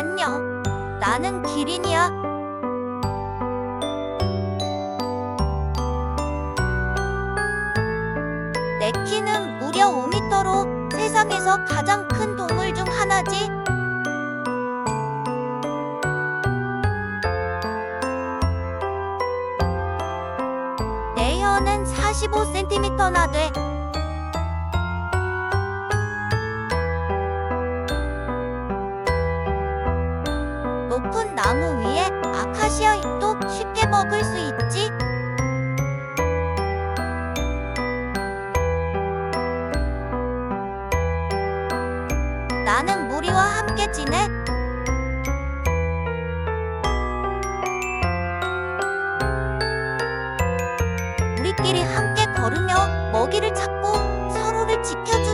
안녕. 나는 기린이야. 내 키는 무려 5m로 세상에서 가장 큰 동물 중 하나지. 내 혀는 45cm나 돼. 나무 위에 아카시아 잎도 쉽게 먹을 수 있지. 나는 무리와 함께 지내. 우리끼리 함께 걸으며 먹이를 찾고 서로를 지켜주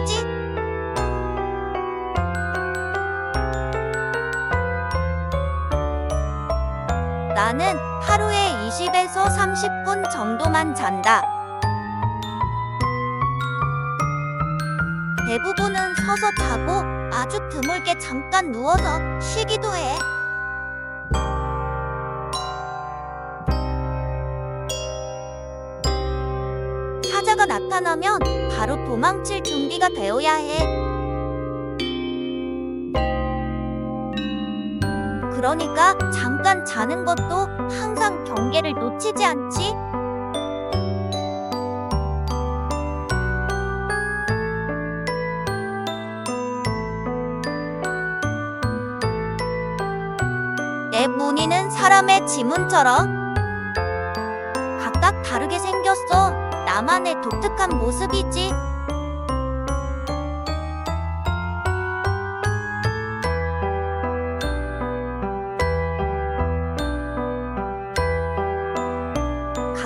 나는 하루에 20에서 30분 정도만 잔다. 대부분은 서서 자고 아주 드물게 잠깐 누워서 쉬기도 해. 사자가 나타나면 바로 도망칠 준비가 되어야 해. 그러니까 잠깐 자는 것도 항상 경계를 놓치지 않지. 내 무늬는 사람의 지문처럼 각각 다르게 생겼어. 나만의 독특한 모습이지.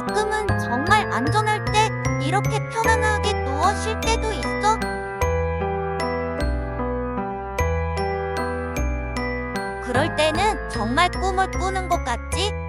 가끔은 정말 안전할 때 이렇게 편안하게 누워 쉴 때도 있어. 그럴 때는 정말 꿈을 꾸는 것 같지?